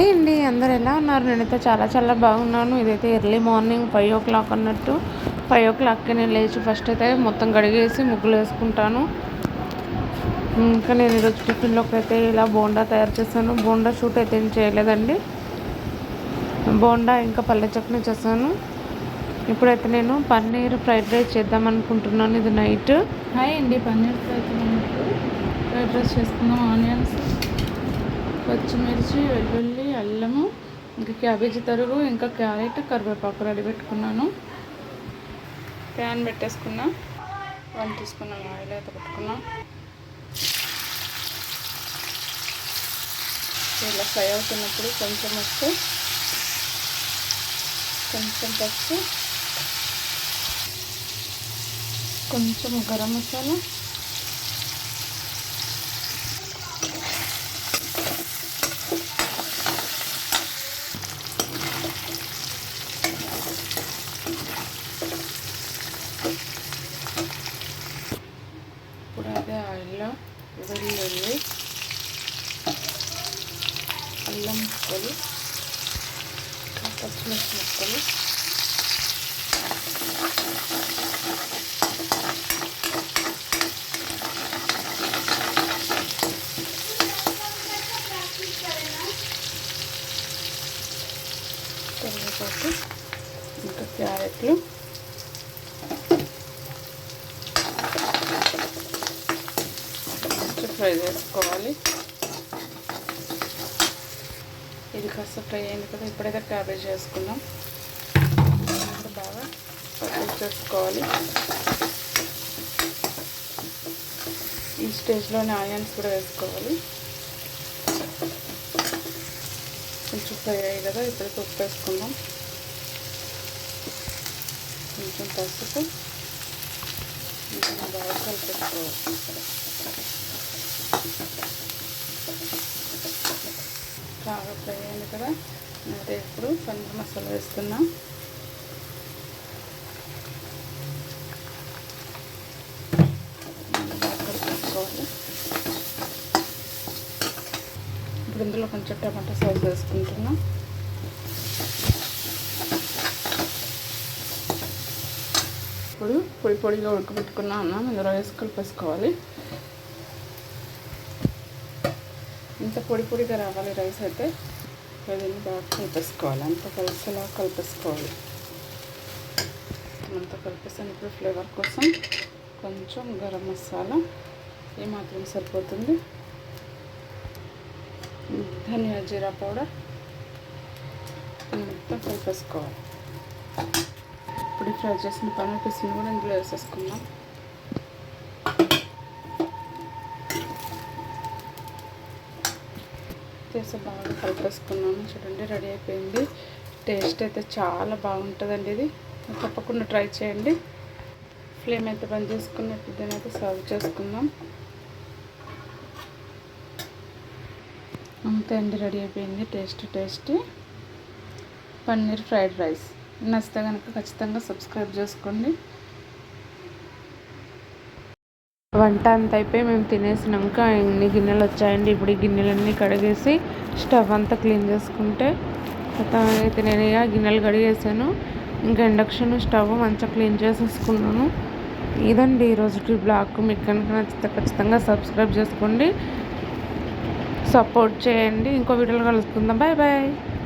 Hi అండి అందరు ఎలా ఉన్నారు? నేనైతే చాలా చాలా బాగున్నాను. ఇదైతే early morning five o'clock అన్నట్టు. ఫైవ్ ఓ క్లాక్కి నేను లేచి ఫస్ట్ అయితే మొత్తం గడిగేసి ముగ్గులు వేసుకుంటాను. ఇంకా నేను ఈరోజు టిఫిన్లోకి అయితే ఇలా బోండా తయారు చేశాను. బోండా షూట్ అయితే ఏం చేయలేదండి. బోండా ఇంకా పల్లె చట్నీ చేశాను. ఇప్పుడైతే నేను పన్నీర్ ఫ్రైడ్ రైస్ చేద్దాం అనుకుంటున్నాను ఇది నైట్. హాయ్ అండి పన్నీర్ ఫ్రై ఫ్రైడ్ రైస్ చేసుకుందాం ఆనియన్స్ పచ్చిమిర్చి వెల్లుల్లి అల్లము ఇంకా క్యాబేజీ తరుగు ఇంకా క్యారెట్ కరివేపాకు రెడీ పెట్టుకున్నాను. ప్యాన్ పెట్టేసుకున్నా. వన్ తీసుకున్నాను ఆయిల్ అయితే పెట్టుకున్నా. ఇలా ఫ్రై అవుతున్నప్పుడు కొంచెం ఉప్పు కొంచెం పసుపు కొంచెం గరం మసాలా ఇప్పుడు అదే ఆయిల్లో వెల్లుల్లి అల్లం ముక్కలు పచ్చిమిర్చి ముక్కలు కరివేపాకు ఇంకా క్యారెట్లు ఫ్రై చేసుకోవాలి. ఇది కాస్త ఫ్రై అయింది కదా ఇప్పుడైతే క్యాబేజ్ వేసుకుందాం బాగా ఫ్రై చేసుకోవాలి ఈ స్టేజ్లోనే ఆనియన్స్ కూడా వేసుకోవాలి. కొంచెం ఫ్రై అయ్యాయి కదా ఇప్పుడైతే ఉప్పు వేసుకుందాం కొంచెం పసుపు. బాగా కలిపేసుకోవాలి. బాగా ఫ్రై అయింది కదా. అయితే ఇప్పుడు పన్నీర్ మసాలా వేస్తున్నా. ఇప్పుడు ఇందులో కొంచెం టమాటా సాస్ వేసుకుంటున్నా. ఇప్పుడు పొడి పొడిగా ఉడకబెట్టుకున్నా అన్నం ఇందులో వేసుకొని కలిపేసుకోవాలి. ఇంత పొడి పొడిగా రావాలి రైస్ అయితే. దీన్ని బాగా కలిపేసుకోవాలి. అంత కలిసేలా కలిపేసుకోవాలి. అంత కలిపేసాను ఇప్పుడు ఫ్లేవర్ కోసం. కొంచెం గరం మసాలా. ఏమాత్రం సరిపోతుంది. ధనియా జీరా పౌడర్. మొత్తం కలిపేసుకోవాలి. ఇప్పుడు ఫ్రై చేసిన పన్నీర్ పీసులు కూడా ఇందులో వేసేసుకున్నాం చేసి బాగా కలిపేసుకున్నాను. చూడండి రెడీ అయిపోయింది. టేస్ట్ అయితే చాలా బాగుంటుందండి ఇది. తప్పకుండా ట్రై చేయండి. ఫ్లేమ్ అయితే బంద్ చేసుకుని దీని అయితే సర్వ్ చేసుకుందాం. అంతే అండి రెడీ అయిపోయింది. Taste tasty. Paneer fried rice. నచ్చితే కనుక ఖచ్చితంగా సబ్స్క్రైబ్ చేసుకోండి. వంట అంత అయిపోయి మేము తినేసినాక ఎన్ని గిన్నెలు వచ్చాయండి? ఇప్పుడు ఈ గిన్నెలన్నీ కడిగేసి స్టవ్ అంతా క్లీన్ చేసుకుంటే అయితే నేను ఇక గిన్నెలు కడిగేసాను. ఇంకా ఇండక్షన్ స్టవ్ మంచిగా క్లీన్ చేసేసుకున్నాను. ఇదండి ఈరోజుకి బ్లాగ్. మీకు కనుక నచ్చితే ఖచ్చితంగా సబ్స్క్రైబ్ చేసుకోండి. సపోర్ట్ చేయండి. ఇంకో వీడియోలో కలుసుకుందాం. Bye bye.